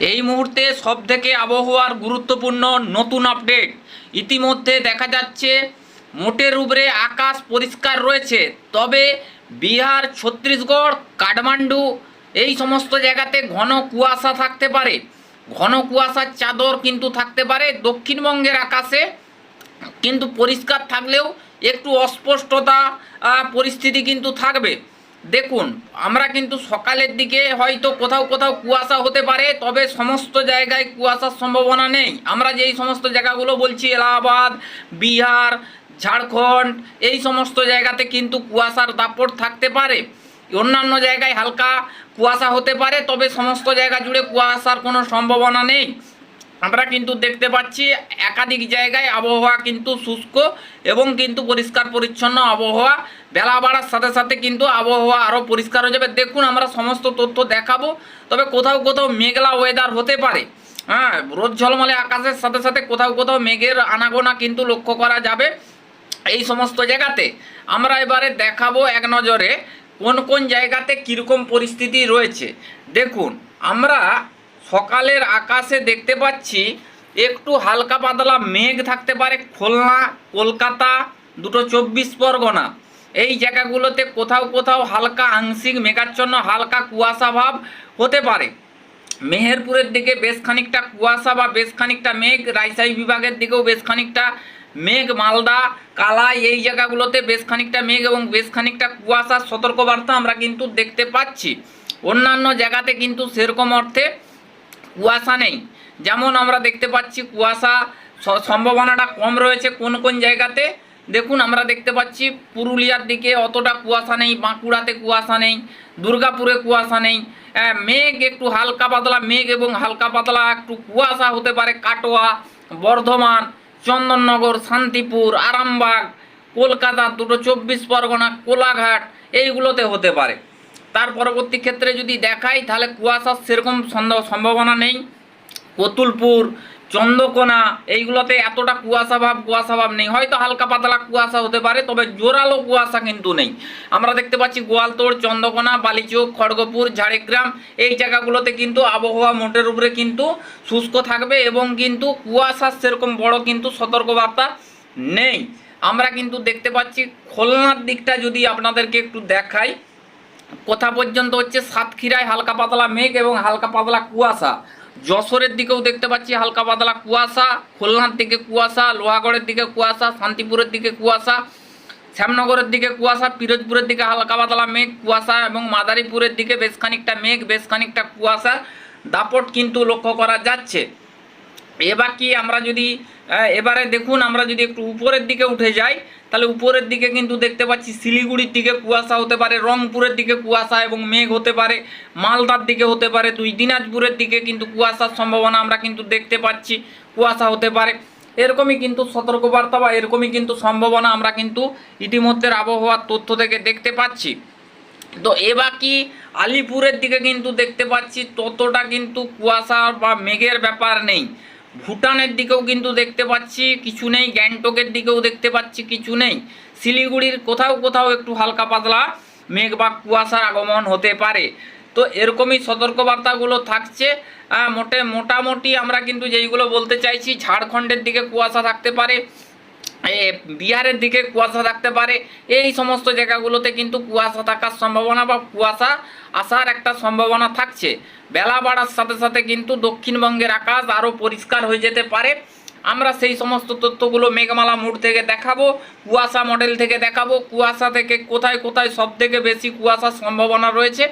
এই মুহূর্তে সব থেকে আবহাওয়ার গুরুত্বপূর্ণ নতুন আপডেট। ইতিমধ্যে দেখা যাচ্ছে, মোটের উপরে আকাশ পরিষ্কার রয়েছে, তবে বিহার, ছত্তিশগড়, কাঠমান্ডু এই সমস্ত জায়গাতে ঘন কুয়াশা থাকতে পারে। ঘন কুয়াশার চাদর কিন্তু থাকতে পারে দক্ষিণবঙ্গের আকাশে, কিন্তু পরিষ্কার থাকলেও একটু অস্পষ্টতা পরিস্থিতি কিন্তু থাকবে। দেখুন, আমরা কিন্তু সকালের দিকে হয়তো কোথাও কোথাও কুয়াশা হতে পারে, তবে সমস্ত জায়গায় কুয়াশার সম্ভাবনা নেই। আমরা যেই সমস্ত জায়গাগুলো বলছি, এলাহাবাদ, বিহার, ঝাড়খণ্ড, এই সমস্ত জায়গাতে কিন্তু কুয়াশার দাপট থাকতে পারে। অন্যান্য জায়গায় হালকা কুয়াশা হতে পারে, তবে সমস্ত জায়গা জুড়ে কুয়াশার কোনো সম্ভাবনা নেই। আমরা কিন্তু দেখতে পাচ্ছি একাধিক জায়গায় আবহাওয়া কিন্তু শুষ্ক এবং কিন্তু পরিষ্কার পরিচ্ছন্ন আবহাওয়া বেলা বাড়ার সাথে সাথে কিন্তু আবহাওয়া আরও পরিষ্কার হয়ে যাবে। দেখুন, আমরা সমস্ত তথ্য দেখাবো, তবে কোথাও কোথাও মেঘলা ওয়েদার হতে পারে। হ্যাঁ রোদ ঝলমলে আকাশের সাথে সাথে কোথাও কোথাও মেঘের আনাগোনা কিন্তু লক্ষ্য করা যাবে এই সমস্ত জায়গাতে। আমরা এবারে দেখাবো এক নজরে কোন কোন জায়গাতে কীরকম পরিস্থিতি রয়েছে। দেখুন, আমরা সকালের আকাশে দেখতে পাচ্ছি একটু হালকা পাতলা মেঘ থাকতে পারে। খুলনা, কলকাতা, দুটো চব্বিশ পরগনা। এই জায়গাগুলোতে কোথাও কোথাও হালকা আংশিক মেঘাচ্ছন্ন, হালকা কুয়াশা ভাব হতে পারে। মেহেরপুরের দিকে বেশ খানিকটা কুয়াশা বা বেশ খানিকটা মেঘ, রাজশাহী বিভাগের দিকেও বেশ খানিকটা মেঘ, মালদা, কালাই এই জায়গাগুলোতে বেশ খানিকটা মেঘ এবং বেশ খানিকটা কুয়াশার সতর্কবার্তা আমরা কিন্তু দেখতে পাচ্ছি। অন্যান্য জায়গাতে কিন্তু সেরকম অর্থে কুয়াশা নেই। যেমন আমরা দেখতে পাচ্ছি কুয়াশা সম্ভাবনাটা কম রয়েছে কোন কোন জায়গাতে। দেখুন, আমরা দেখতে পাচ্ছি পুরুলিয়ার দিকে অতটা কুয়াশা নেই, বাঁকুড়াতে কুয়াশা নেই, দুর্গাপুরে কুয়াশা নেই। মেঘ একটু হালকা পাতলা, মেঘ এবং হালকা পাতলা একটু কুয়াশা হতে পারে কাটোয়া, বর্ধমান, চন্দননগর, শান্তিপুর, আরামবাগ, কলকাতা, দুটো চব্বিশ পরগনা, কোলাঘাট, এইগুলোতে হতে পারে। তার পরবর্তী ক্ষেত্রে যদি দেখাই, তাহলে কুয়াশার সেরকম সম্ভাবনা নেই। কতুলপুর চন্দ্রকোনা, এইগুলোতে এতটা কুয়াশা ভাব কুয়াশা ভাব নেই। হয়তো হালকা পাতলা কুয়াশা হতে পারে, তবে জোরালো কুয়াশা কিন্তু নেই। আমরা দেখতে পাচ্ছি গোয়ালতোড় চন্দ্রকোনা, বালিচোক, খড়গপুর, ঝাড়গ্রাম, এই জায়গাগুলোতে কিন্তু আবহাওয়া মোটের উপরে কিন্তু শুষ্ক থাকবে এবং কিন্তু কুয়াশার সেরকম বড় কিন্তু সতর্কবার্তা নেই। আমরা কিন্তু দেখতে পাচ্ছি খুলনার দিকটা যদি আপনাদেরকে একটু দেখাই, কোথা পর্যন্ত হচ্ছে সাতক্ষীরায় হালকা পাতলা মেঘ এবং হালকা পাতলা কুয়াশা। যশোরের দিকেও দেখতে পাচ্ছি হালকা পাতলা কুয়াশা, খুলনার দিকে কুয়াশা, লোহাগড়ের দিকে কুয়াশা, শান্তিপুরের দিকে কুয়াশা, শ্যামনগরের দিকে কুয়াশা, পিরোজপুরের দিকে হালকা পাতলা মেঘ, কুয়াশা এবং মাদারীপুরের দিকে বেশ খানিকটা মেঘ, বেশ খানিকটা কুয়াশা। দাপট কিন্তু লক্ষ্য করা যাচ্ছে। এবার কি আমরা যদি এবারে দেখুন আমরা যদি একটু উপরের দিকে উঠে যাই, তাহলে উপরের দিকে কিন্তু দেখতে পাচ্ছি শিলিগুড়ির দিকে কুয়াশা হতে পারে, রংপুরের দিকে কুয়াশা এবং মেঘ হতে পারে, মালদার দিকে হতে পারে, দুই দিনাজপুরের দিকে কিন্তু কুয়াশার সম্ভাবনা আমরা কিন্তু দেখতে পাচ্ছি, কুয়াশা হতে পারে। এরকমই কিন্তু সতর্কবার্তা বা এরকমই কিন্তু সম্ভাবনা আমরা কিন্তু ইতিমধ্যে আবহাওয়ার তথ্য থেকে দেখতে পাচ্ছি। তো এবার কি আলিপুরের দিকে কিন্তু দেখতে পাচ্ছি ততটা কিন্তু কুয়াশা বা মেঘের ব্যাপার নেই। ভুটানের দিকেও কিন্তু দেখতে পাচ্ছি, কিছু নেই, গ্যাংটকের দিকেও দেখতে পাচ্ছি, কিছু নেই। শিলিগুড়ির কোথাও কোথাও একটু হালকা পাতলা মেঘ বা কুয়াশার আগমন হতে পারে। তো এরকমই সতর্কবার্তাগুলো থাকছে। মোটে, মোটামুটি আমরা কিন্তু যেইগুলো বলতে চাইছি, ঝাড়খণ্ডের দিকে কুয়াশা থাকতে পারে বিহারের দিকে কুয়াশা থাকতে পারে। এই সমস্ত জায়গাগুলোতে কিন্তু কুয়াশা থাকার সম্ভাবনা বা কুয়াশা আসার একটা সম্ভাবনা থাকছে। বেলা বাড়ার সাথে সাথে কিন্তু দক্ষিণবঙ্গের আকাশ আরও পরিষ্কার হয়ে যেতে পারে। আমরা সেই সমস্ত তথ্যগুলো মেঘমালা মোড় থেকে দেখাবো, কুয়াশা মডেল থেকে দেখাবো। কুয়াশা থেকে কোথায় কোথায় সব থেকে বেশি কুয়াশার সম্ভাবনা রয়েছে।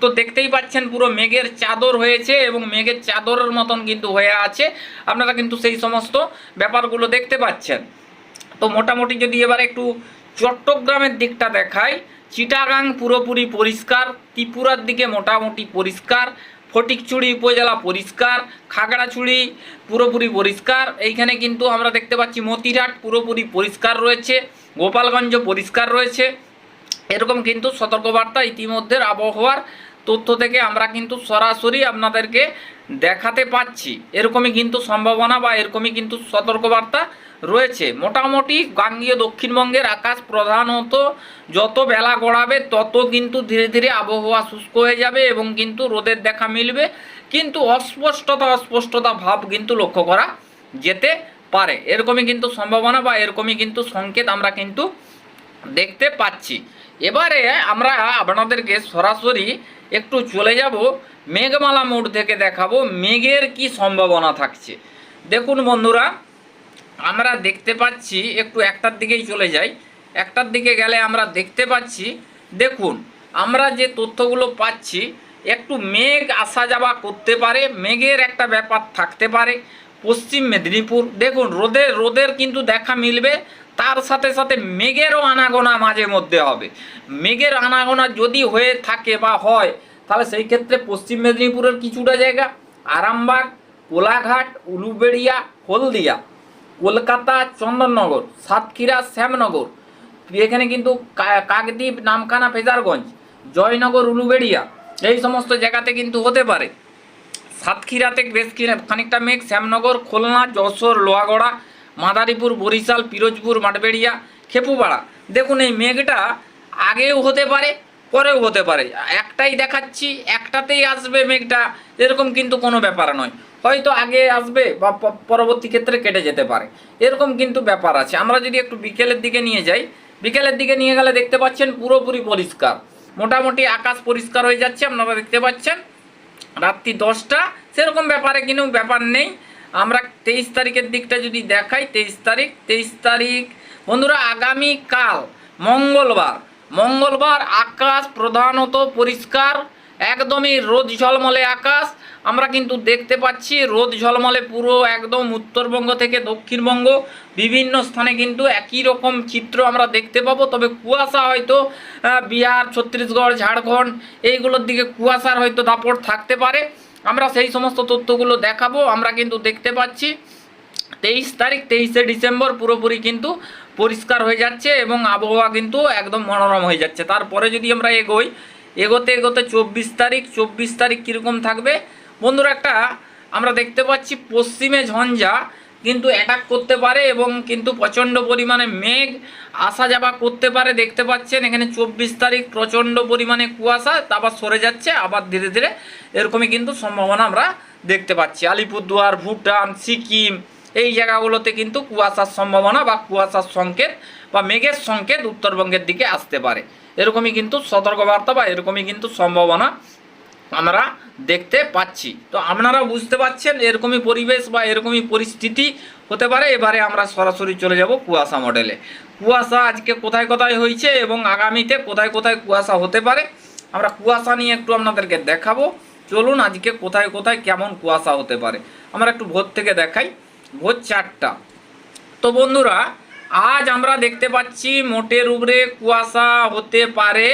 তো দেখতেই পাচ্ছেন পুরো মেঘের চাদর হয়েছে এবং মেঘের চাদরের মতন কিন্তু হয়ে আছে। আপনারা কিন্তু সেই সমস্ত ব্যাপারগুলো দেখতে পাচ্ছেন। তো মোটামুটি যদি এবার একটু চট্টগ্রামের দিকটা দেখাই, চিটাগাং পুরোপুরি পরিষ্কার, ত্রিপুরার দিকে মোটামুটি পরিষ্কার ফটিকচুড়ি উপজেলা পরিষ্কার, খাগড়াছড়ি পুরোপুরি পরিষ্কার, এইখানে কিন্তু আমরা দেখতে পাচ্ছি মতিরহাট পুরোপুরি পরিষ্কার রয়েছে গোপালগঞ্জ পরিষ্কার রয়েছে। এরকম কিন্তু সতর্কবার্তা ইতিমধ্যে আবহাওয়ার তথ্য থেকে আমরা কিন্তু সরাসরি আপনাদেরকে দেখাতে পাচ্ছি। এরকমই কিন্তু সম্ভাবনা বা এরকমই কিন্তু সতর্কবার্তা রয়েছে। মোটামুটি গাঙ্গীয় দক্ষিণবঙ্গের আকাশ প্রধানত যত বেলা গড়াবে, তত কিন্তু ধীরে ধীরে আবহাওয়া শুষ্ক হয়ে যাবে এবং কিন্তু রোদের দেখা মিলবে। কিন্তু অস্পষ্টতা অস্পষ্টতা ভাব কিন্তু লক্ষ্য করা যেতে পারে। এরকমই কিন্তু সম্ভাবনা বা এরকমই কিন্তু সংকেত আমরা কিন্তু দেখতে পাচ্ছি। এবারে আমরা আপনাদেরকে সরাসরি একটু চলে যাব। মেঘমালা মোড় থেকে দেখাবো মেঘের কি সম্ভাবনা থাকছে। দেখুন বন্ধুরা, আমরা দেখতে পাচ্ছি, একটু একটার দিকেই চলে যাই। একটার দিকে গেলে আমরা দেখতে পাচ্ছি, দেখুন, আমরা যে তথ্যগুলো পাচ্ছি, একটু মেঘ আসা যাওয়া করতে পারে, মেঘের একটা ব্যাপার থাকতে পারে। পশ্চিম মেদিনীপুর, দেখুন, রোদের রোদের কিন্তু দেখা মিলবে। তার সাথে সাথে মেঘেরও আনাগোনা মাঝে মধ্যে হবে। মেঘের আনাগোনা যদি হয়ে থাকে বা হয়, তাহলে সেই ক্ষেত্রে পশ্চিম মেদিনীপুরের কিছুটা জায়গা, আরামবাগ, কোলাঘাট, উলুবেড়িয়া, হলদিয়া, কলকাতা, চন্দননগর, সাতক্ষীরা, শ্যামনগর, এখানে কিন্তু কাকদ্বীপ, নামখানা, ফেজারগঞ্জ, জয়নগর, উলুবেড়িয়া, এই সমস্ত জায়গাতে কিন্তু হতে পারে। সাতক্ষীরাতে বেশ খানিকটা মেঘ, শ্যামনগর, খুলনা, যশোর, লোহাগড়া মাদারীপুর, বরিশাল, পিরোজপুর, মাঠবেড়িয়া, খেপুপাড়া। দেখুন এই মেঘটা আগেও হতে পারে, পরেও হতে পারে। একটাই দেখাচ্ছি, একটাতেই আসবে মেঘটা, এরকম কিন্তু কোনো ব্যাপার নয়। হয়তো আগে আসবে বা পরবর্তী ক্ষেত্রে কেটে যেতে পারে। এরকম কিন্তু ব্যাপার আছে। আমরা যদি একটু বিকেলের দিকে নিয়ে যাই, বিকেলের দিকে নিয়ে গেলে দেখতে পাচ্ছেন পুরোপুরি পরিষ্কার। মোটামুটি আকাশ পরিষ্কার হয়ে যাচ্ছে, আপনারা দেখতে পাচ্ছেন। রাত্রি দশটা, সেরকম ব্যাপারে কিন্তু ব্যাপার নেই। আমরা তেইশ তারিখের দিকটা যদি দেখাই, তেইশ তারিখ তেইশ তারিখ, বন্ধুরা আগামী কাল, মঙ্গলবার মঙ্গলবার আকাশ প্রধানত পরিষ্কার, একদমই রোদ ঝলমলে আকাশ, আমরা কিন্তু দেখতে পাচ্ছি রোদ ঝলমলে পুরো একদম উত্তরবঙ্গ থেকে দক্ষিণবঙ্গ, বিভিন্ন স্থানে কিন্তু একই রকম চিত্র আমরা দেখতে পাবো, তবে কুয়াশা হয়তো বিহার, ছত্তিশগড়, ঝাড়খণ্ড, এইগুলোর দিকে কুয়াশার হয়তো দাপট থাকতে পারে। আমরা সেই সমস্ত তথ্যগুলো দেখাবো, আমরা কিন্তু দেখতে পাচ্ছি। তেইশ তারিখ, তেইশে ডিসেম্বর পুরোপুরি কিন্তু পরিষ্কার হয়ে যাচ্ছে এবং আবহাওয়া কিন্তু একদম মনোরম হয়ে যাচ্ছে। তারপরে যদি আমরা এগোই, এগোতে এগোতে চব্বিশ তারিখ চব্বিশ তারিখ কীরকম থাকবে? বন্ধুরা একটা আমরা দেখতে পাচ্ছি পশ্চিমে ঝঞ্ঝা কিন্তু অ্যাটাক করতে পারে এবং কিন্তু প্রচণ্ড পরিমাণে মেঘ আসা যাওয়া করতে পারে। দেখতে পাচ্ছেন, এখানে চব্বিশ তারিখ প্রচণ্ড পরিমাণে কুয়াশা তারপর সরে যাচ্ছে, আবার ধীরে ধীরে এরকমই কিন্তু সম্ভাবনা আমরা দেখতে পাচ্ছি। আলিপুরদুয়ার, ভুটান, সিকিম, এই জায়গাগুলোতে কিন্তু কুয়াশার সম্ভাবনা বা কুয়াশার সংকেত বা মেঘের সংকেত উত্তরবঙ্গের দিকে আসতে পারে। এরকমই কিন্তু সতর্কবার্তা বা এরকমই কিন্তু সম্ভাবনা আমরা দেখতে পাচ্ছি। তো আপনারা বুঝতে পাচ্ছেন এরকমই পরিবেশ বা এরকমই পরিস্থিতি হতে পারে। এবারে আমরা সরাসরি চলে যাব কুয়াশা মডেলে। কুয়াশা আজকে কোথায় কোথায় হয়েছে এবং আগামীতে কোথায় কোথায় কুয়াশা হতে পারে, আমরা কুয়াশা নিয়ে একটু আপনাদেরকে দেখাবো। চলুন আজকে কোথায় কোথায় কেমন কুয়াশা হতে পারে। আমরা একটু ভোর থেকে দেখাই। ভোর চারটা। তো বন্ধুরা, আজ আমরা দেখতে পাচ্ছি মোটের উপরে কুয়াশা হতে পারে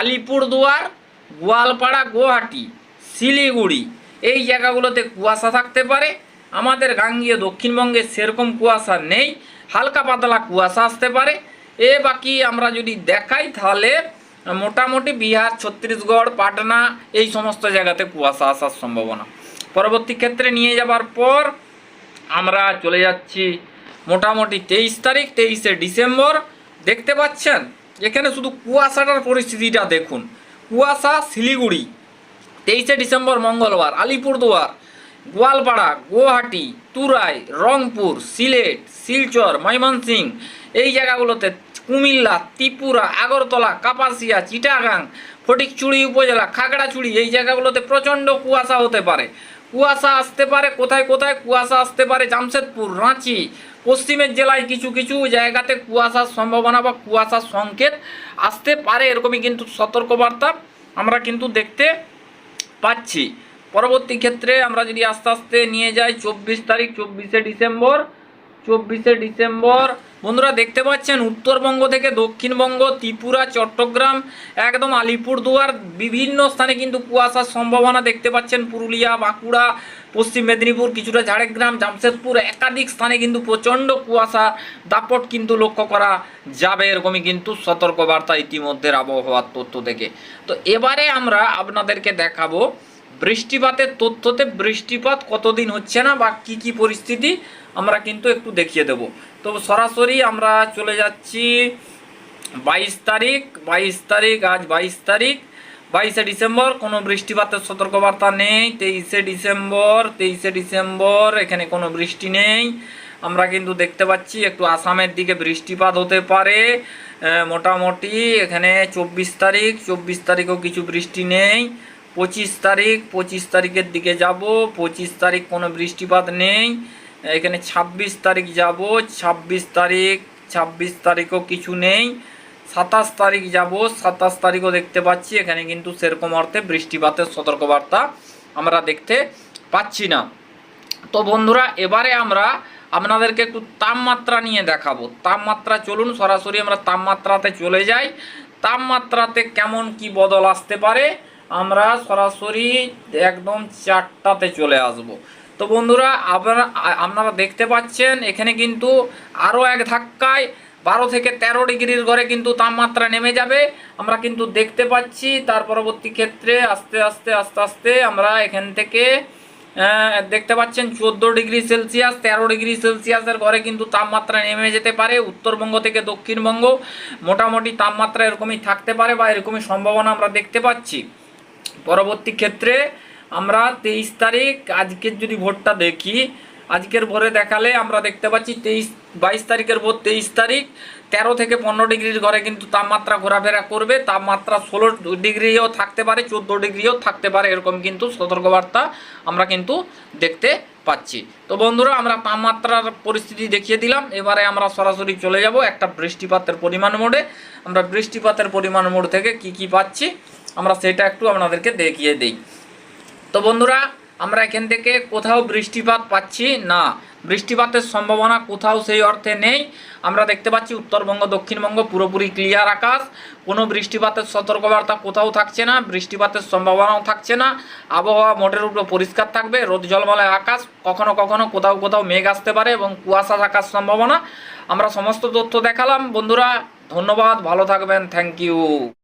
আলিপুরদুয়ার গোয়ালপাড়া, গুয়াহাটি, শিলিগুড়ি, এই জায়গাগুলোতে কুয়াশা থাকতে পারে। আমাদের গাঙ্গীয় দক্ষিণবঙ্গে সেরকম কুয়াশা নেই, হালকা পাতলা কুয়াশা আসতে পারে। এ বাকি আমরা যদি দেখাই, তাহলে মোটামুটি বিহার, ছত্তিশগড়, পাটনা, এই সমস্ত জায়গাতে কুয়াশা আসার সম্ভাবনা। পরবর্তী ক্ষেত্রে নিয়ে যাবার পর আমরা চলে যাচ্ছি মোটামুটি তেইশ তারিখ, তেইশে ডিসেম্বর। দেখতে পাচ্ছেন? এখানে শুধু কুয়াশাটার পরিস্থিতিটা দেখুন। কুয়াশা, শিলিগুড়ি। তেইশে ডিসেম্বর মঙ্গলবার, আলিপুরদুয়ার, গোয়ালপাড়া, গুয়াহাটি, তুরাই, রংপুর, সিলেট, শিলচর ময়মনসিং এই জায়গাগুলোতে কুমিল্লা, ত্রিপুরা, আগরতলা, কাপাসিয়া, চিটাগাং, ফটিকচুড়ি উপজেলা, খাগড়াছড়ি, এই জায়গাগুলোতে প্রচণ্ড কুয়াশা হতে পারে। কুয়াশা আসতে পারে, কোথায় কোথায়? কুয়াশা আসতে পারে জামশেদপুর, রাঁচি পশ্চিমের জেলায় কিছু কিছু জায়গাতে কুয়াশার সম্ভাবনা বা কুয়াশার সংকেত আসতে পারে, এরকমই কিন্তু সতর্কবার্তা আমরা কিন্তু দেখতে পাচ্ছি। পরবর্তী ক্ষেত্রে আমরা যদি আস্তে আস্তে নিয়ে যাই, চব্বিশ তারিখ, চব্বিশে ডিসেম্বর চব্বিশে ডিসেম্বর, বন্ধুরা দেখতে পাচ্ছেন উত্তরবঙ্গ থেকে দক্ষিণবঙ্গ, ত্রিপুরা, চট্টগ্রাম, একদম আলিপুরদুয়ার, বিভিন্ন স্থানে কিন্তু কুয়াশার সম্ভাবনা দেখতে পাচ্ছেন, পুরুলিয়া, বাঁকুড়া পশ্চিম মেদিনীপুর, কিছুটা ঝাড়গ্রাম, জামশেদপুর একাধিক স্থানে কিন্তু প্রচণ্ড কুয়াশা, দাপট কিন্তু লক্ষ্য করা যাবে, এরকমই কিন্তু সতর্কবার্তা ইতিমধ্যে আবহাওয়ার তথ্য থেকে। তো এবারে আমরা আপনাদেরকে দেখাবো বৃষ্টিপাতের তথ্যতে বৃষ্টিপাত কতদিন হচ্ছে না বা কি কি পরিস্থিতি, আমরা কিন্তু একটু দেখিয়ে দেব। তো সরাসরি আমরা চলে যাচ্ছি বাইশ তারিখ বাইশ তারিখ, আজ বাইশ তারিখ। বাইশে ডিসেম্বর, কোনো বৃষ্টিপাতের সতর্কবার্তা নেই। তেইশে ডিসেম্বর তেইশে ডিসেম্বর, এখানে কোনো বৃষ্টি নেই। আমরা কিন্তু দেখতে পাচ্ছি একটু আসামের দিকে বৃষ্টিপাত হতে পারে। মোটামুটি এখানে চব্বিশ তারিখ, চব্বিশ তারিখও কিছু বৃষ্টি নেই। পঁচিশ তারিখ, পঁচিশ তারিখের দিকে যাব। পঁচিশ তারিখ কোনো বৃষ্টিপাত নেই। এখানে ছাব্বিশ তারিখ যাব। ছাব্বিশ তারিখ, ছাব্বিশ তারিখও কিছু নেই। সাতাশ তারিখ যাব, সাতাশ তারিখও দেখতে পাচ্ছি, এখানে কিন্তু সেরকম অর্থে বৃষ্টিপাতের সতর্কবার্তা আমরা দেখতে পাচ্ছি না। তো বন্ধুরা, এবারে আমরা আপনাদেরকে একটু তাপমাত্রা নিয়ে দেখাবো। তাপমাত্রা চলুন, সরাসরি আমরা তাপমাত্রাতে চলে যাই। তাপমাত্রাতে কেমন কি বদল আসতে পারে, আমরা সরাসরি একদম চারটাতে চলে আসব। তো বন্ধুরা, আপনারা আপনারা দেখতে পাচ্ছেন, এখানে কিন্তু আরও এক ধাক্কায় বারো থেকে তেরো ডিগ্রির ঘরে কিন্তু তাপমাত্রা নেমে যাবে। আমরা কিন্তু দেখতে পাচ্ছি, তার পরবর্তী ক্ষেত্রে আস্তে আস্তে আস্তে আস্তে আমরা এখান থেকে দেখতে পাচ্ছেন চোদ্দ ডিগ্রি সেলসিয়াস, তেরো ডিগ্রি সেলসিয়াসের ঘরে কিন্তু তাপমাত্রা নেমে যেতে পারে। উত্তরবঙ্গ থেকে দক্ষিণবঙ্গ মোটামুটি তাপমাত্রা এরকমই থাকতে পারে বা এরকমই সম্ভাবনা আমরা দেখতে পাচ্ছি। পরবর্তী ক্ষেত্রে আমরা তেইশ তারিখ, আজকের যদি ভোটটা দেখি আজকের ভোরে দেখালে আমরা দেখতে পাচ্ছি তেইশ, বাইশ তারিখের ভোর তেইশ তারিখ, তেরো থেকে পনেরো ডিগ্রির ঘরে কিন্তু তাপমাত্রা ঘোরাফেরা করবে, তাপমাত্রা ষোলো ডিগ্রিও থাকতে পারে, চোদ্দ ডিগ্রিও থাকতে পারে, এরকম কিন্তু সতর্কবার্তা আমরা কিন্তু দেখতে পাচ্ছি। তো বন্ধুরা, আমরা তাপমাত্রার পরিস্থিতি দেখিয়ে দিলাম, এবারে আমরা সরাসরি চলে যাব একটা বৃষ্টিপাতের পরিমাণ মোডে। আমরা বৃষ্টিপাতের পরিমাণ মোড থেকে কি কি পাচ্ছি, আমরা সেটা একটু আপনাদেরকে দেখিয়ে দিই। তো বন্ধুরা আমরা এখান থেকে কোথাও বৃষ্টিপাত পাচ্ছি না। বৃষ্টিপাতের সম্ভাবনা কোথাও সেই অর্থে নেই। আমরা দেখতে পাচ্ছি উত্তরবঙ্গ, দক্ষিণবঙ্গ পুরোপুরি ক্লিয়ার আকাশ। কোনো বৃষ্টিপাতের সতর্কবার্তা কোথাও থাকছে না। বৃষ্টিপাতের সম্ভাবনাও থাকছে না। আবহাওয়া মোটের উপর পরিষ্কার থাকবে। রোদ জলমলায় আকাশ। কখনো কখনো কোথাও কোথাও মেঘ আসতে পারে এবং কুয়াশা থাকার সম্ভাবনা। আমরা সমস্ত তথ্য দেখালাম। বন্ধুরা, ধন্যবাদ। ভালো থাকবেন। Thank you.